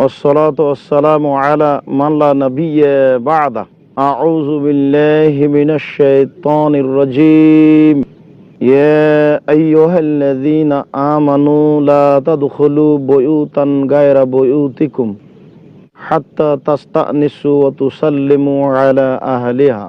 والصلاة والسلام على من لا نبي بعده أعوذ بالله من الشيطان الرجيم يا أيها الذين آمنوا لا تدخلوا بيوتا غير بيوتكم حتى تستأنسوا وتسلموا على أهلها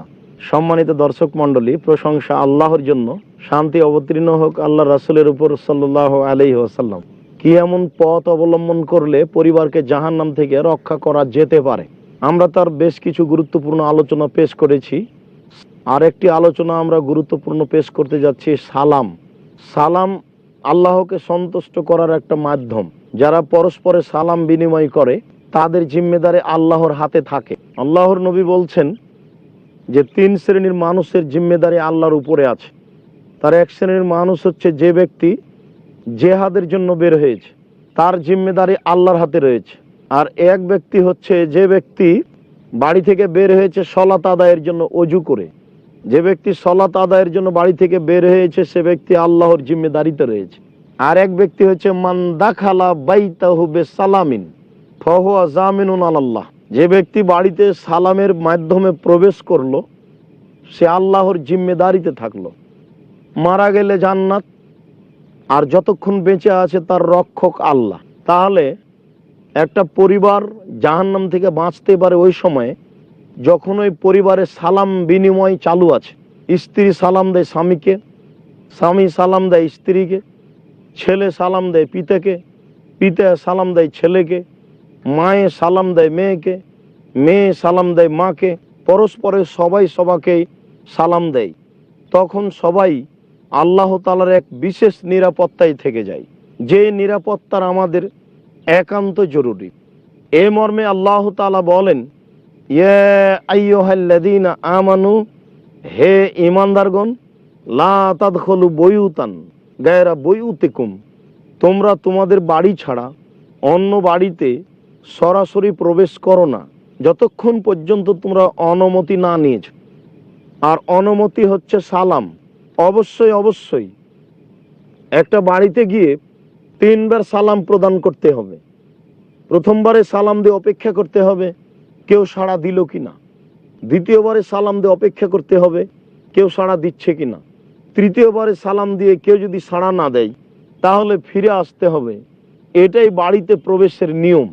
সম্মানিত দর্শক মণ্ডলী প্রশংসা আল্লাহর জন্য শান্তি অবতীর্ণ হোক আল্লাহ রাসূলের উপর সাল্লাল্লাহু আলাইহি ওয়াসাল্লাম কি এমন পথ অবলম্বন করলে পরিবারকে জাহান্নাম থেকে রক্ষা করা যেতে পারে? আমরা তার বেশ কিছু গুরুত্বপূর্ণ আলোচনা পেশ করেছি। আরেকটি আলোচনা আমরা গুরুত্বপূর্ণ পেশ করতে যাচ্ছি, সালাম। সালাম আল্লাহকে সন্তুষ্ট করার একটা মাধ্যম। যারা পরস্পরে সালাম বিনিময় করে, তাদের জিম্মেদারে আল্লাহর হাতে থাকে। আল্লাহর নবী বলছেন যে, তিন শ্রেণির মানুষের জিম্মেদারি আল্লাহর উপরে আছে। তার এক শ্রেণির মানুষ হচ্ছে যে ব্যক্তি জেহাদের জন্য বের হয়েছে। তার জিম্মেদারি আল্লাহর হাতে রয়েছে। আর এক ব্যক্তি হচ্ছে যে ব্যক্তি বাড়ি থেকে বের হয়েছে সলাত আদায়ের জন্য অজু করে। যে ব্যক্তি সলাত আদায়ের জন্য বাড়ি থেকে বের হয়েছে, সে ব্যক্তি আল্লাহর জিম্মেদারিতে রয়েছে। আর এক ব্যক্তি হচ্ছে মান্দাখালা বাইতাহু বে সালামিন ফহুয়া জামিনুন আল্লাহ যে ব্যক্তি বাড়িতে সালামের মাধ্যমে প্রবেশ করল, সে আল্লাহর জিম্মেদারিতে থাকল। মারা গেলে জান্নাত আর যতক্ষণ বেঁচে আছে তার রক্ষক আল্লাহ। তাহলে একটা পরিবার জাহান্নাম থেকে বাঁচতে পারে ওই সময়ে, যখন ওই পরিবারে সালাম বিনিময় চালু আছে। স্ত্রী সালাম দেয় স্বামীকে, স্বামী সালাম দেয় স্ত্রীকে, ছেলে সালাম দেয় পিতাকে, পিতা সালাম দেয় ছেলেকে, মায়ে সালাম দেয় মেয়েকে, মেয়ে সালাম দেয় মাকে পরস্পরে সবাই সবাকে সালাম দেয়। তখন সবাই আল্লাহ তালার এক বিশেষ নিরাপত্তায় থেকে যায়। যে নিরাপত্তার আমাদের একান্ত জরুরি। এ মর্মে আল্লাহ তালা বলেন আমানু, হে ইমানদারগণ লা বয়ুতান গায়রা বয়ুতিকুম। তোমরা তোমাদের বাড়ি ছাড়া অন্য বাড়িতে সরাসরি প্রবেশ করো না। যতক্ষণ পর্যন্ত তোমরা অনুমতি না নিয়েছ। আর অনুমতি হচ্ছে সালাম। অবশ্যই অবশ্যই। একটা বাড়িতে গিয়ে তিনবার সালাম প্রদান করতে হবে। প্রথমবারে সালাম দিয়ে অপেক্ষা করতে হবে, কেউ সাড়া দিল কি না দ্বিতীয়বারে সালাম দিয়ে অপেক্ষা করতে হবে, কেউ সাড়া দিচ্ছে কি না তৃতীয়বারে সালাম দিয়ে কেউ যদি সাড়া না দেয়, তাহলে ফিরে আসতে হবে। এটাই বাড়িতে প্রবেশের নিয়ম।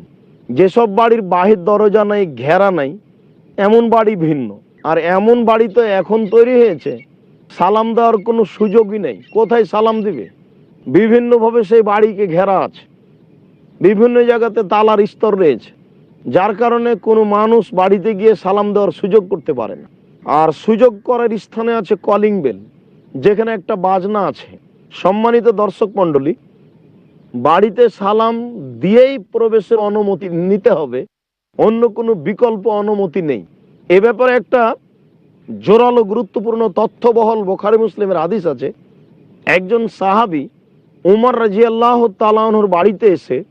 যেসব বাড়ির বাহির দরজা নাই, ঘেরা নাই, এমন বাড়ি ভিন্ন। আর এমন বাড়ি তো এখন তৈরি হয়েছে সালাম দেওয়ার কোনো সুযোগই নেই। কোথায় সালাম দিবে? বিভিন্নভাবে সেই বাড়িকে ঘেরা আছে। বিভিন্ন জায়গাতে তালার স্তর রয়েছে। যার কারণে কোনো মানুষ বাড়িতে গিয়ে সালাম দেওয়ার সুযোগ করতে পারে না। আর সুযোগ করার স্থানে আছে কলিং বেল, যেখানে একটা বাজনা আছে। সম্মানিত দর্শক মণ্ডলী, বাড়িতে সালাম দিয়েই প্রবেশের অনুমতি নিতে হবে। অন্য কোনো বিকল্প অনুমতি নেই। এ ব্যাপারে একটা জোরালো গুরুত্বপূর্ণ তথ্যবহল বোখারি মুসলিমের আদিস আছে। একজন সাহাবি উমর রাজি আল্লাহ তালাহর বাড়িতে এসে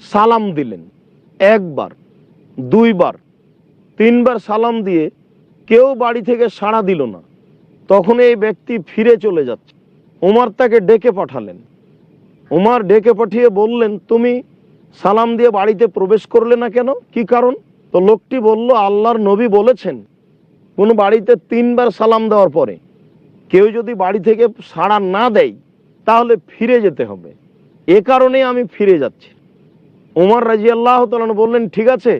সালাম দিলেন। একবার, দুইবার, তিনবার সালাম দিয়ে কেউ বাড়ি থেকে সাড়া দিল না। তখন এই ব্যক্তি ফিরে চলে যাচ্ছে। উমার তাকে ডেকে পাঠালেন। উমার ডেকে পাঠিয়ে বললেন, তুমি সালাম দিয়ে বাড়িতে প্রবেশ করলে না কেন? কি কারণ? তো লোকটি বলল, আল্লাহর নবী বলেছেন কোন বাড়িতে তিনবার সালাম দেওয়ার পরে কেউ যদি বাড়ি থেকে সাড়া না দেয়, তাহলে ফিরে যেতে হবে। এ কারণে আমি ফিরে যাচ্ছি। উমার রাজি আল্লাহ বললেন, ঠিক আছে,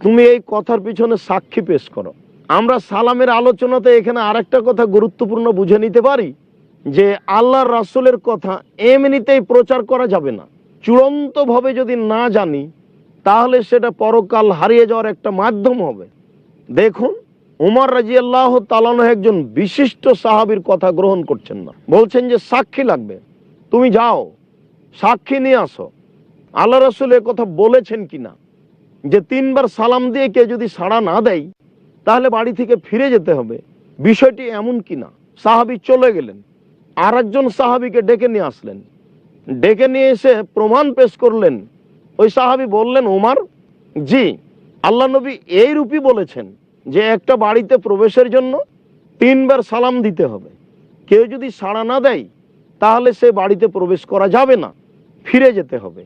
তুমি এই কথার পিছনে সাক্ষী পেশ করো। আমরা সালামের আলোচনাতে এখানে আরেকটা কথা গুরুত্বপূর্ণ বুঝে নিতে পারি, যে আল্লাহর রাসুলের কথা এমনিতেই প্রচার করা যাবে না। চূড়ান্তভাবে যদি না জানি, তাহলে সেটা পরকাল হারিয়ে যাওয়ার একটা মাধ্যম হবে। দেখুন উমর রাজি আল্লাহ তালানো একজন বিশিষ্ট সাহাবীর কথা গ্রহণ করছেন না। বলছেন যে, সাক্ষী লাগবে। তুমি যাও। সাক্ষী নিয়ে আসো। আল্লাহ রসুল কথা বলেছেন কিনা? যে, তিনবার সালাম দিয়ে কে যদি সাড়া না দেয়, তাহলে বাড়ি থেকে ফিরে যেতে হবে। বিষয়টি এমন কিনা? সাহাবি চলে গেলেন। আর একজন সাহাবিকে ডেকে নিয়ে আসলেন। ডেকে নিয়ে এসে প্রমাণ পেশ করলেন। ওই সাহাবি বললেন, উমার, জি, আল্লাহ নবী এই রূপই বলেছেন। যে একটা বাড়িতে প্রবেশের জন্য তিনবার সালাম দিতে হবে। কেউ যদি সাড়া না দেয়, তাহলে সে বাড়িতে প্রবেশ করা যাবে না, ফিরে যেতে হবে।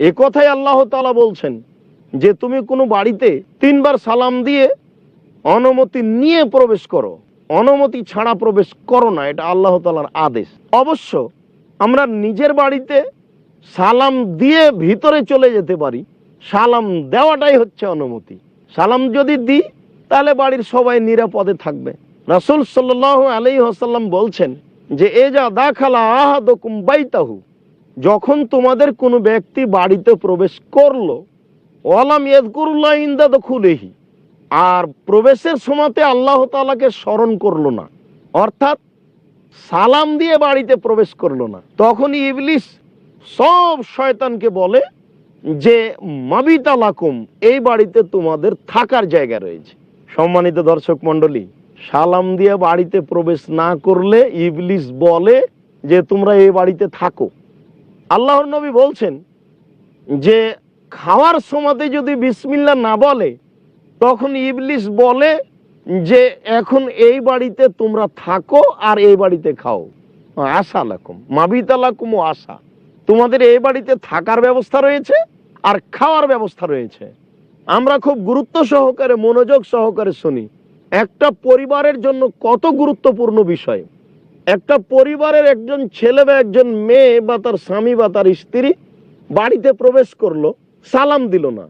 এ কথাই আল্লাহ তালা বলছেন যে, তুমি কোনো বাড়িতে তিনবার সালাম দিয়ে অনুমতি নিয়ে প্রবেশ করো। অনুমতি ছাড়া প্রবেশ করো না, এটা আল্লাহ তালার আদেশ। অবশ্য আমরা নিজের বাড়িতে সালাম দিয়ে ভিতরে চলে যেতে পারি। সালাম দেওয়াটাই হচ্ছে অনুমতি। সালাম যদি দিই তাহলে বাড়ির সবাই নিরাপদে থাকবে। রাসুল সাল্লাহ আলী আসাল্লাম বলছেন যে, এ যা দাখালা আহাদকুম বাইতাহু, যখন তোমাদের কোনো ব্যক্তি বাড়িতে প্রবেশ করল, ওয়ালাম ইয়াদকুরুল্লাহ ইন্দা খুলেহি আর প্রবেশের সময়তে আল্লাহ তাআলাকে স্মরণ করল না, অর্থাৎ সালাম দিয়ে বাড়িতে প্রবেশ করল না, তখন ইবলিস সব শয়তানকে বলে যে, মাবিতালাকুম, এই বাড়িতে তোমাদের থাকার জায়গা রয়েছে। সম্মানিত দর্শক মণ্ডলী, সালাম দিয়ে বাড়িতে প্রবেশ না করলে ইবলিস বলে যে তোমরা এই বাড়িতে থাকো। আল্লাহর নবী বলছেন যে, খাওয়ার সময়তে যদি বিসমিল্লা না বলে, তখন ইবলিস বলে যে, এখন এই বাড়িতে তোমরা থাকো আর এই বাড়িতে খাও। আশা লাকুম, মাবিতা লাকুম ও আশা। তোমাদের এই বাড়িতে থাকার ব্যবস্থা রয়েছে আর খাওয়ার ব্যবস্থা রয়েছে। আমরা খুব গুরুত্ব সহকারে, মনোযোগ সহকারে শুনি। একটা পরিবারের জন্য কত গুরুত্বপূর্ণ বিষয়। একটা পরিবারের একজন ছেলে বা একজন মেয়ে বা তার স্বামী বা তার স্ত্রী বাড়িতে প্রবেশ করল, সালাম দিল না।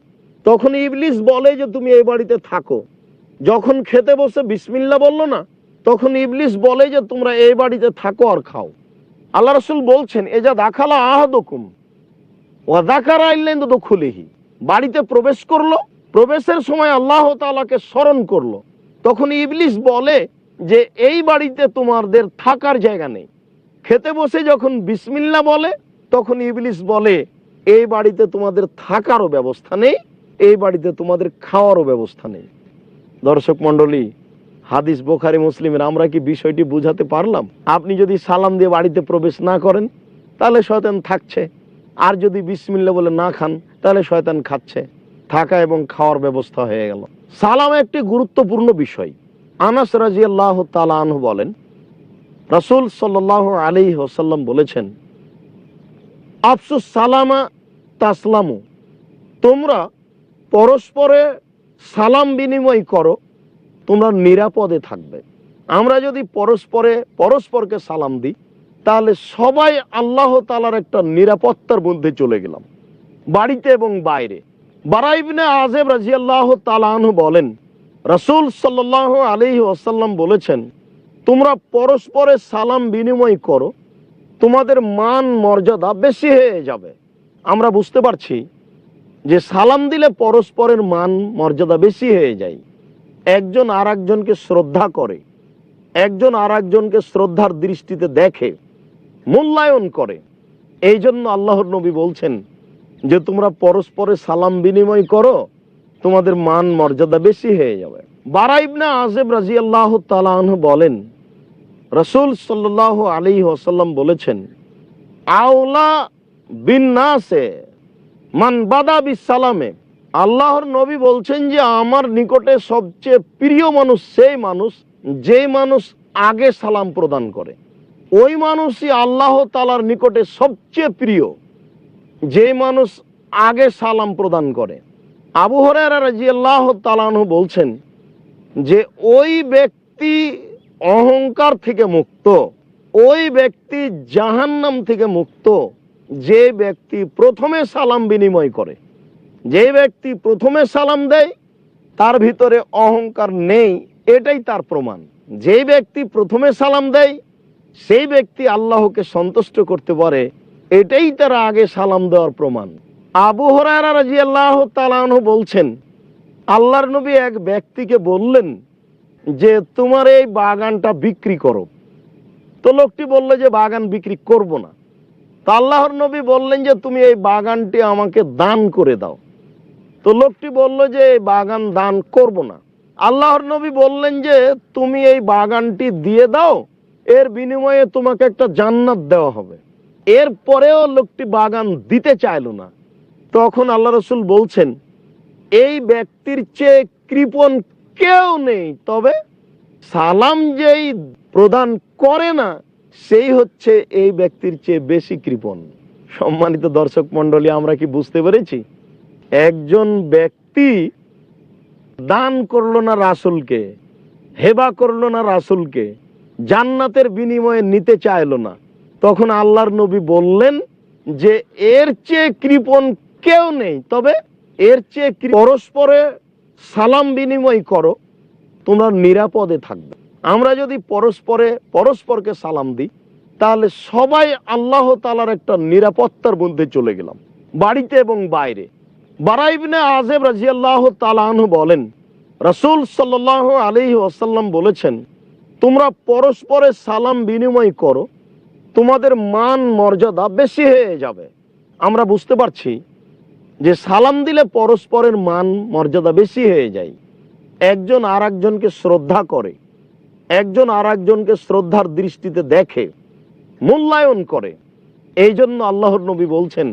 তখন ইবলিস বলে যে, তুমি এই বাড়িতে থাকো। যখন খেতে বসে বিসমিল্লা বলল না, তখন ইবলিস বলে যে, তোমরা এই বাড়িতে থাকো আর খাও। আল্লাহ রসুল বলছেন এ যা দাখালা আহাদকুম ও দাকারা আইলেন তো খুলেহি বাড়িতে প্রবেশ করল, প্রবেশের সময় আল্লাহ তাআলাকে স্মরণ করল। তখন ইবলিস বলে যে, এই বাড়িতে তোমাদের থাকার জায়গা নেই। খেতে বসে যখন বিসমিল্লা বলে, তখন ইবলিস বলে, এই বাড়িতে তোমাদের থাকারও ব্যবস্থা নেই, এই বাড়িতে তোমাদের খাওয়ারও ব্যবস্থা নেই। দর্শক মণ্ডলী, হাদিস বোখারি মুসলিমের আমরা কি বিষয়টি বুঝাতে পারলাম? আপনি যদি সালাম দিয়ে বাড়িতে প্রবেশ না করেন, তাহলে শয়তান থাকছে। আর যদি বিসমিল্লা বলে না খান, তাহলে শয়তান খাচ্ছে। থাকা এবং খাওয়ার ব্যবস্থা হয়ে গেল। সালাম একটি গুরুত্বপূর্ণ বিষয়। আনাস রাজি আল্লাহ তালাহ বলেন, রাসুল সাল্লাহ আলী ওসাল্লাম বলেছেন, আফসুস সালামা তাসলামু। তোমরা পরস্পরে সালাম বিনিময় করো, তোমরা নিরাপদে থাকবে। আমরা যদি পরস্পরে, পরস্পরকে সালাম দিই তাহলে সবাই আল্লাহ তালার একটা নিরাপত্তার মধ্যে চলে গেলাম। বাড়িতে এবং বাইরে। বারাইবনে আজেব রাজি আল্লাহ তালাহ বলেন, রসুল সাল্লাহ আলী ওসাল্লাম বলেছেন, তোমরা পরস্পরে সালাম বিনিময় করো, তোমাদের মান মর্যাদা বেশি হয়ে যাবে। আমরা বুঝতে পারছি যে সালাম দিলে পরস্পরের মান মর্যাদা বেশি হয়ে যায়। একজন আর শ্রদ্ধা করে, একজন আর শ্রদ্ধার দৃষ্টিতে দেখে মূল্যায়ন করে। এই জন্য আল্লাহর নবী বলছেন যে, তোমরা পরস্পরে সালাম বিনিময় করো, তোমাদের মান মর্যাদা বেশি হয়ে যাবে। বারাইবনা আজেব রাজি আল্লাহ তালাহ বলেন, রসুল সাল্লাহ আলী ওসাল্লাম বলেছেন, আওলা বিন নাসে মান বাদা বিসালামে আল্লাহর নবী বলছেন যে, আমার নিকটে সবচেয়ে প্রিয় মানুষ সেই মানুষ যে মানুষ আগে সালাম প্রদান করে। ওই মানুষই আল্লাহ তালার নিকটে সবচেয়ে প্রিয় যে মানুষ আগে সালাম প্রদান করে। আবু হরারা রাজি আল্লাহ তালানহ বলছেন যে, ওই ব্যক্তি অহংকার থেকে মুক্ত, ওই ব্যক্তি জাহান্নাম থেকে মুক্ত, যে ব্যক্তি প্রথমে সালাম বিনিময় করে। যে ব্যক্তি প্রথমে সালাম দেয়, তার ভিতরে অহংকার নেই, এটাই তার প্রমাণ। যে ব্যক্তি প্রথমে সালাম দেয় সেই ব্যক্তি আল্লাহকে সন্তুষ্ট করতে পারে, এটাই তারা আগে সালাম দেওয়ার প্রমাণ। আবু হরারা আল্লাহ তালাহ বলছেন, আল্লাহর নবী এক ব্যক্তিকে বললেন যে, তোমার এই বাগানটা বিক্রি করো। তো লোকটি বলল যে, বাগান বিক্রি করব না। তো আল্লাহর নবী বললেন যে, তুমি এই বাগানটি আমাকে দান করে দাও। তো লোকটি বলল যে, এই বাগান দান করব না। আল্লাহর নবী বললেন যে, তুমি এই বাগানটি দিয়ে দাও এর বিনিময়ে তোমাকে একটা জান্নাত দেওয়া হবে। এর পরেও লোকটি বাগান দিতে চাইলো না। তখন আল্লাহ রসুল বলছেন, এই ব্যক্তির চেয়ে কৃপণ কেউ নেই, তবে সালাম যেই প্রদান করে না, সেই হচ্ছে এই ব্যক্তির চেয়ে বেশি কৃপণ সম্মানিত দর্শক মন্ডলী আমরা কি বুঝতে পেরেছি? একজন ব্যক্তি দান করল না রাসুলকে, হেবা করল না রাসুলকে জান্নাতের বিনিময়ে নিতে চাইলো না। তখন আল্লাহর নবী বললেন যে, এর চেয়ে কৃপণ কেউ নেই। তবে এর চেয়ে পরস্পরে সালাম বিনিময় করো, তোমরা নিরাপদে থাকবে। আমরা যদি পরস্পরে, পরস্পরকে সালাম দিই, তাহলে সবাই আল্লাহ তালার একটা নিরাপত্তার মধ্যে চলে গেলাম। বাড়িতে এবং বাইরে। বারাইবনে আজেব রাজিয়াল্লাহ তালাহ বলেন, রসুল সাল্লাহ আলী ওয়াসাল্লাম বলেছেন তোমরা পরস্পরের সালাম বিনিময় করো, তোমাদের মান মর্যাদা বেশি হয়ে যাবে। আমরা বুঝতে পারছি যে সালাম দিলে পরস্পরের মান মর্যাদা বেশি হয়ে যায়। একজন আর একজনকে শ্রদ্ধা করে, একজন আর একজনকে শ্রদ্ধার দৃষ্টিতে দেখে, মূল্যায়ন করে। এই জন্য আল্লাহর নবী বলছেন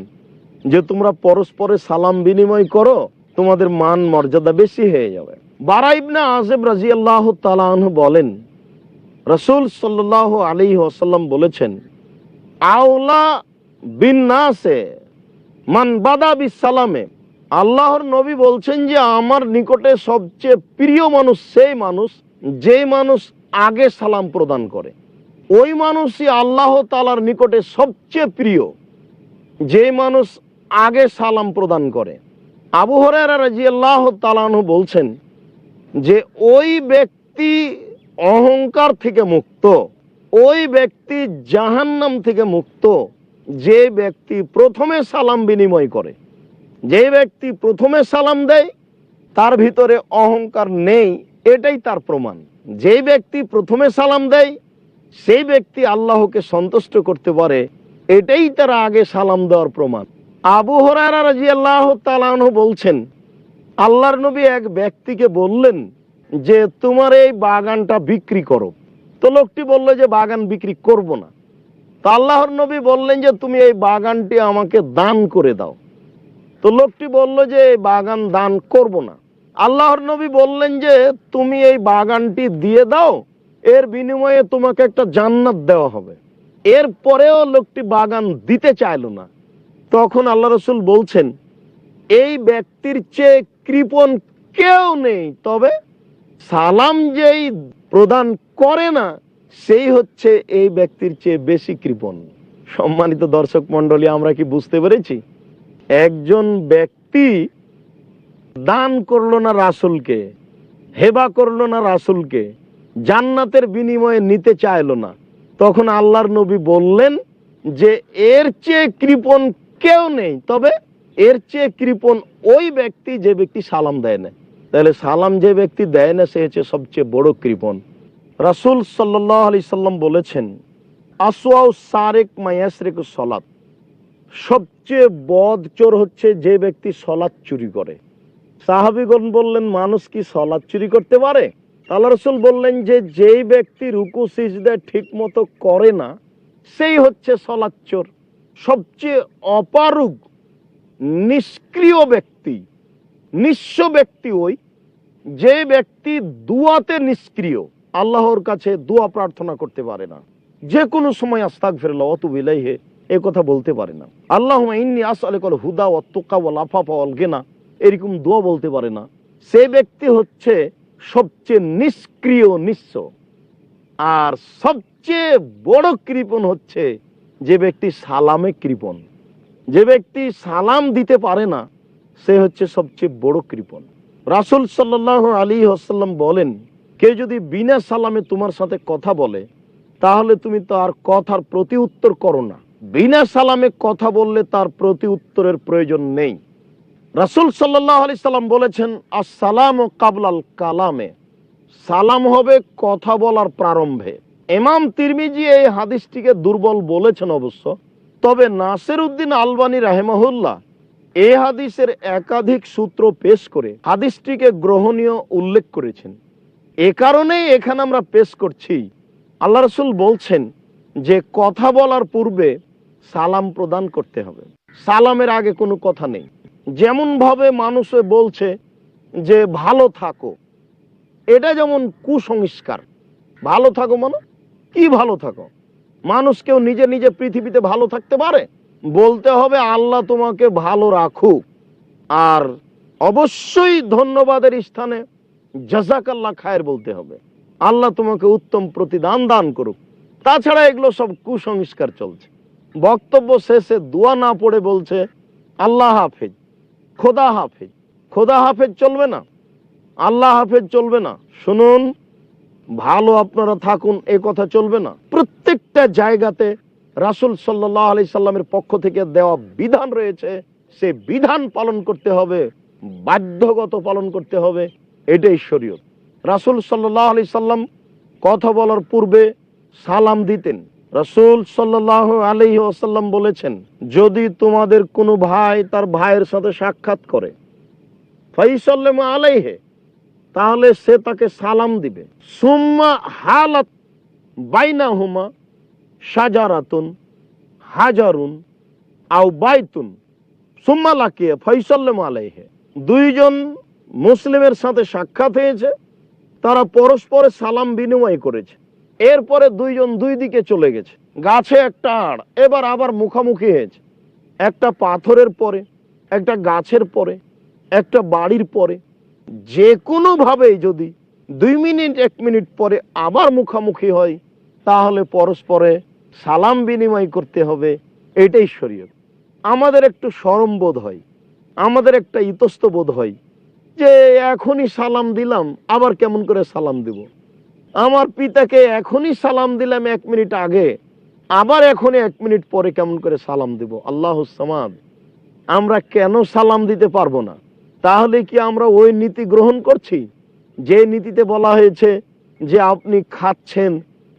যে, তোমরা পরস্পরে সালাম বিনিময় করো, তোমাদের মান মর্যাদা বেশি হয়ে যাবে। বারাইবনা আজেব রাজি আল্লাহ বলেন রসুল সাল্লাহ আলী ওসাল্লাম বলেছেন, আওলা বিন নাসে মান বাদা বিসালামে আল্লাহর নবী বলছেন যে, আমার নিকটে সবচেয়ে প্রিয় মানুষ সেই মানুষ যে মানুষ আগে সালাম প্রদান করে। ওই মানুষই আল্লাহ তালার নিকটে সবচেয়ে প্রিয় যে মানুষ আগে সালাম প্রদান করে। আবু হরারা রাজি আল্লাহ তালানহ বলছেন যে, ওই ব্যক্তি অহংকার থেকে মুক্ত। ওই ব্যক্তি জাহান্নাম থেকে মুক্ত, যে ব্যক্তি প্রথমে সালাম বিনিময় করে। যে ব্যক্তি প্রথমে সালাম দেয়, তার ভিতরে অহংকার নেই, এটাই তার প্রমাণ। যে ব্যক্তি প্রথমে সালাম দেয়, সেই ব্যক্তি আল্লাহকে সন্তুষ্ট করতে পারে, এটাই তার আগে সালাম দেওয়ার প্রমাণ। আবু হরারা রাজি আল্লাহ বলছেন, আল্লাহর নবী এক ব্যক্তিকে বললেন যে তোমার এই বাগানটা বিক্রি করো। তো লোকটি বলল যে, বাগান বিক্রি করব না। তো আল্লাহর নবী বললেন যে, তুমি এই বাগানটি আমাকে দান করে দাও। তো লোকটি বলল যে, এই বাগান দান করব না। আল্লাহর নবী বললেন যে, তুমি এই বাগানটি দিয়ে দাও, এর বিনিময়ে তোমাকে একটা জান্নাত দেওয়া হবে। এর পরেও লোকটি বাগান দিতে চাইলো না। তখন আল্লাহ রসুল বলছেন, এই ব্যক্তির চেয়ে কৃপণ কেউ নেই, তবে সালাম যেই প্রদান করে না, সেই হচ্ছে এই ব্যক্তির চেয়ে বেশি কৃপণ। সম্মানিত দর্শক মন্ডলী আমরা কি বুঝতে পেরেছি? একজন ব্যক্তি দান করল না রাসুলকে, হেবা করল না রাসুলকে, জান্নাতের বিনিময়ে নিতে চাইলো না, তখন আল্লাহর নবী বললেন যে, এর চেয়ে কৃপণ কেউ নেই। তবে এর চেয়ে কৃপণ ওই ব্যক্তি যে ব্যক্তি সালাম দেয় না তাহলে সালাম যে ব্যক্তি দেয় না, সে হচ্ছে সবচেয়ে বড় কৃপণ। রাসুল সাল্লাহ আলি সাল্লাম বলেছেন আসোয়াউ সারেক মায়াসরেক সলাত। সবচেয়ে বদ চোর হচ্ছে যে ব্যক্তি সলাৎ চুরি করে। সাহাবিগণ বললেন, মানুষ কি সলাৎ চুরি করতে পারে? আল্লাহ রসুল বললেন যে, যেই ব্যক্তি রুকু, সিজদা ঠিক মতো করে না, সেই হচ্ছে সলাৎ চোর। সবচেয়ে অপারুগ, নিষ্ক্রিয় ব্যক্তি, নিঃস্ব ব্যক্তি ওই যে ব্যক্তি দুয়াতে নিষ্ক্রিয়, আল্লাহর কাছে দোয়া প্রার্থনা করতে পারে না। যে কোনো সময় আস্তাক ফেরল অত বিলাইহে এ কথা বলতে পারে না। আল্লাহ ইন্নি আসলে কল হুদা ও তোকা ও লাফাফা অল গেনা, এরকম দোয়া বলতে পারে না। সে ব্যক্তি হচ্ছে সবচেয়ে নিষ্ক্রিয়, নিঃস্ব। আর সবচেয়ে বড় কৃপণ হচ্ছে যে ব্যক্তি সালামে কৃপণ। যে ব্যক্তি সালাম দিতে পারে না, সে হচ্ছে সবচেয়ে বড় কৃপণ। রাসুল সাল্লাহ আলী আসাল্লাম বলেন, কেউ যদি বিনা সালামে তোমার সাথে কথা বলে, তাহলে তুমি তার কথার প্রতি উত্তর করো না। বিনা সালামে কথা বললে তার প্রতি উত্তরের প্রয়োজন নেই। রাসুল সাল্লাহ আলি সাল্লাম বলেছেন, আসসালাম কাবলাল কালামে। সালাম হবে কথা বলার প্রারম্ভে। এমাম তিরমিজি এই হাদিসটিকে দুর্বল বলেছেন অবশ্য। তবে নাসির উদ্দিন আলবানী রাহেমাহুল্লাহ এই হাদিসের একাধিক সূত্র পেশ করে হাদিসটিকে গ্রহণীয় উল্লেখ করেছেন। এ কারণেই এখানে আমরা পেশ করছি, আল্লাহ রসুল বলছেন যে কথা বলার পূর্বে সালাম প্রদান করতে হবে। সালামের আগে কোনো কথা নেই। যেমন ভাবে মানুষে বলছে যে, ভালো থাকো। এটা যেমন কুসংস্কার। ভালো থাকো মানে কি ভালো থাকো? মানুষ কেউ নিজে নিজে পৃথিবীতে ভালো থাকতে পারে? বলতে হবে আল্লাহ তোমাকে ভালো রাখুক। আর অবশ্যই ধন্যবাদের স্থানে জাজাকাল্লাহ খায়ের বলতে হবে। আল্লাহ তোমাকে উত্তম প্রতিদান দান করুক। তাছাড়া এগুলো সব কুসংস্কার চলছে। বক্তব্য শেষে দোয়া না পড়ে বলছে, আল্লাহ হাফেজ, খোদা হাফেজ। খোদা হাফেজ চলবে না? আল্লাহ হাফেজ চলবে না? শুনুন, ভালো আপনারা থাকুন, এ কথা চলবে না। প্রত্যেকটা জায়গাতে রাসুল সাল্লাহ আলি সাল্লামের পক্ষ থেকে দেওয়া বিধান রয়েছে, সে বিধান পালন করতে হবে, বাধ্যগত পালন করতে হবে, এটাই শরীয়ত। রাসুল সাল্লাহ আলি সাল্লাম কথা বলার পূর্বে সালাম দিতেন। রাসুল সাল্লাহ আলহি আসাল্লাম বলেছেন, যদি তোমাদের কোনো ভাই তার ভাইয়ের সাথে সাক্ষাৎ করে, ফাইসাল্লাম আলাইহে তাহলে সে তাকে সালাম দিবে। সুম্মা হালাত বাইনা হুমা সাজারাতুন, হাজারুন, আও বাইতুন। সুম্মা লাকিয়ে ফাইসাল্লাম আলাইহে। দুইজন মুসলিমের সাথে সাক্ষাৎ হয়েছে, তারা পরস্পরে সালাম বিনিময় করেছে। এরপরে দুইজন দুই দিকে চলে গেছে। গাছে একটা আড়, এবার আবার মুখামুখি হয়েছে। একটা পাথরের পরে, একটা গাছের পরে, একটা বাড়ির পরে। যে কোনোভাবেই যদি দুই মিনিট, এক মিনিট পরে আবার মুখামুখি হয়, তাহলে পরস্পরে সালাম বিনিময় করতে হবে, এটাই শরীয়ত। আমাদের একটু সরম বোধ হয়, আমাদের একটা ইতস্ত বোধ হয় যে এখনই সালাম দিলাম, আবার কেমন করে সালাম দিব? আমার পিতাকে এখনই সালাম দিলাম এক মিনিট আগে, আবার এখনই এক মিনিট পরে কেমন করে সালাম দিব? আল্লাহ সামাদ, আমরা কেন সালাম দিতে পারব না? তাহলে কি আমরা ওই নীতি গ্রহণ করছি? যে নীতিতে বলা হয়েছে যে আপনি খাচ্ছেন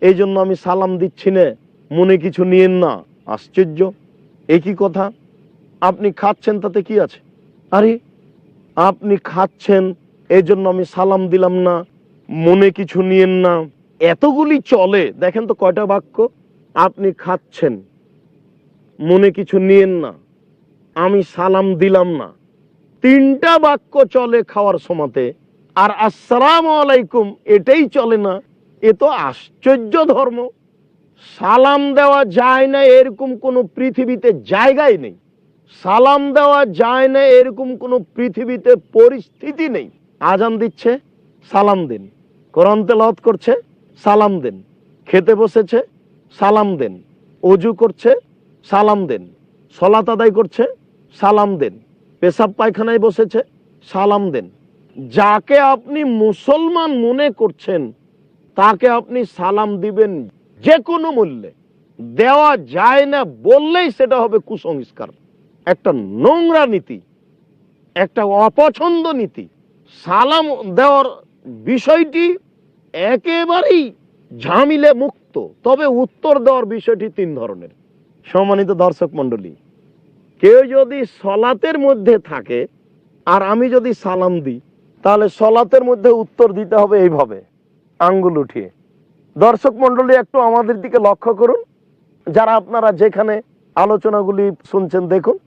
এই জন্য আমি সালাম দিচ্ছি না। মনে কিছু নিয়েন না, আশ্চর্য। একই কথা, আপনি খাচ্ছেন, তাতে কি আছে? আরে, আপনি খাচ্ছেন এই জন্য আমি সালাম দিলাম না, মনে কিছু নিয়েন না। এতগুলি চলে, দেখেন তো কয়টা বাক্য, আপনি খাচ্ছেন, মনে কিছু নিয়েন না, আমি সালাম দিলাম না। তিনটা বাক্য চলে খাওয়ার সময়তে, আর আসসালাম আলাইকুম, এটাই চলে না, এ তো আশ্চর্য ধর্ম। সালাম দেওয়া যায় না এরকম কোনো পৃথিবীতে জায়গাই নেই। সালাম দেওয়া যায় না এরকম কোনো পৃথিবীতে পরিস্থিতি নেই। আজান দিচ্ছে, সালাম দিন। কোরআন তেলাওয়াত করছে, সালাম দেন। খেতে বসেছে, সালাম দেন। অজু করছে, সালাম দেন। সলাত আদায় করছে, সালাম দেন। পেশাব পায়খানায় বসেছে, সালাম দেন। যাকে আপনি মুসলমান মনে করছেন, তাকে আপনি সালাম দিবেন যে কোনো মূল্যে। দেওয়া যায় না বললেই সেটা হবে কুসংস্কার। একটা নোংরা নীতি, একটা অপছন্দ নীতি। সালাম দেওয়ার বিষয়টি একেবারেই ঝামিলে মুক্ত। তবে উত্তর দেওয়ার বিষয়টি তিন ধরনের। সম্মানিত দর্শক মন্ডলী কেউ যদি সলাতের মধ্যে থাকে, আর আমি যদি সালাম দিই, তাহলে সলাতের মধ্যে উত্তর দিতে হবে এইভাবে। আঙ্গুল উঠিয়ে। দর্শক মন্ডলী একটু আমাদের দিকে লক্ষ্য করুন। যারা আপনারা যেখানে আলোচনাগুলি শুনছেন, দেখুন।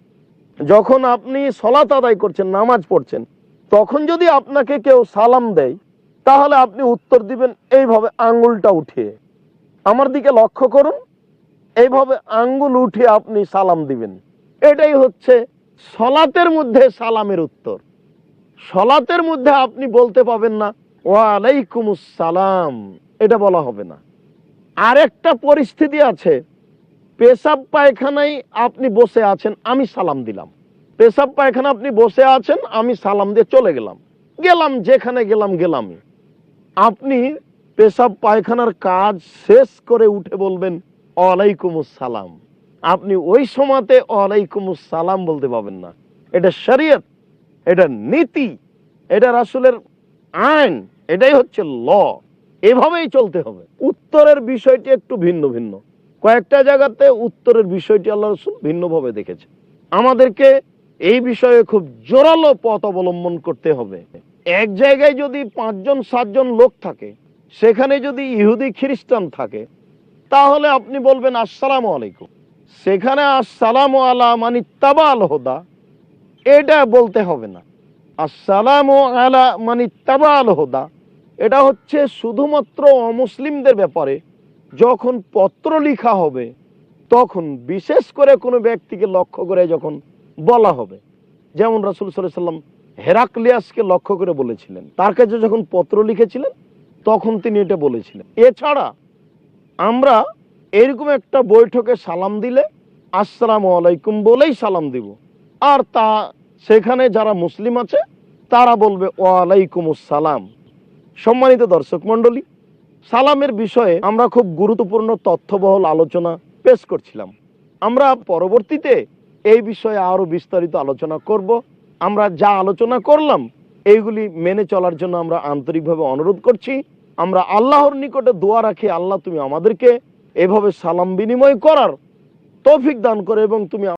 যখন আপনি সলাত আদায় করছেন, নামাজ পড়ছেন, তখন যদি আপনাকে কেউ সালাম দেয়, তাহলে আপনি উত্তর দিবেন, এইভাবে আঙ্গুলটা উঠিয়ে। আমার দিকে লক্ষ্য করুন, এইভাবে আঙ্গুল উঠিয়ে আপনি সালাম দিবেন। এটাই হচ্ছে সলাতের মধ্যে সালামের উত্তর। সলাতের মধ্যে আপনি বলতে পাবেন না ওয়ালাইকুম সালাম। এটা বলা হবে না। আরেকটা পরিস্থিতি আছে। পেশাব পায়খানায় আপনি বসে আছেন, আমি সালাম দিলাম। পেশাব পায়খানা আপনি বসে আছেন, আমি সালাম দিয়ে চলে গেলাম। গেলাম যেখানে গেলাম, গেলামই। আপনি পেশাব পায়খানার কাজ শেষ করে উঠে বলবেন সালাম আপনি ওই সময়তে সালাম বলতে পাবেন না। এটা শরীয়ত, এটা নীতি, এটা রাসূলের আইন, এটাই হচ্ছে ল। এভাবেই চলতে হবে। উত্তরের বিষয়টি একটু ভিন্ন ভিন্ন। কয়েকটা জায়গাতে উত্তরের বিষয়টি আল্লাহ রসুল ভিন্নভাবে দেখেছে। আমাদেরকে এই বিষয়ে খুব জোরালো পথ অবলম্বন করতে হবে। এক জায়গায় যদি পাঁচজন, সাতজন লোক থাকে, সেখানে যদি ইহুদি, খ্রিস্টান থাকে, তাহলে আপনি বলবেন, আসসালামু আলাইকুম। সেখানে আসসালাম আলা মানে তাবাল হোদা। এটা বলতে হবে না। আসসালামু আলা মানে তাবাল হোদা। এটা হচ্ছে শুধুমাত্র অমুসলিমদের ব্যাপারে। যখন পত্র লিখা হবে, তখন বিশেষ করে কোনো ব্যক্তিকে লক্ষ্য করে যখন বলা হবে। যেমন রাসুল সাল্লাহ সাল্লাম হেরাক্লিয়াসকে লক্ষ্য করে বলেছিলেন। তার কাছে যখন পত্র লিখেছিলেন, তখন তিনি এটা বলেছিলেন। এছাড়া আমরা এরকম একটা বৈঠকে সালাম দিলে আসসালামু আলাইকুম বলেই সালাম দিব। আর তা সেখানে যারা মুসলিম আছে, তারা বলবে ওয়ালাইকুম সালাম। সম্মানিত দর্শক মণ্ডলী, সালামের বিষয়ে আমরা খুব গুরুত্বপূর্ণ তথ্যবহল আলোচনা পেশ করছিলাম। আমরা পরবর্তীতে এই বিষয়ে আরও বিস্তারিত আলোচনা করব। আমরা যা আলোচনা করলাম, এইগুলি মেনে চলার জন্য আমরা আন্তরিকভাবে অনুরোধ করছি। আমরা আল্লাহর নিকটে দোয়া রাখি, আল্লাহ তুমি আমাদেরকে এভাবে সালাম বিনিময় করার তৌফিক দান করে এবং তুমি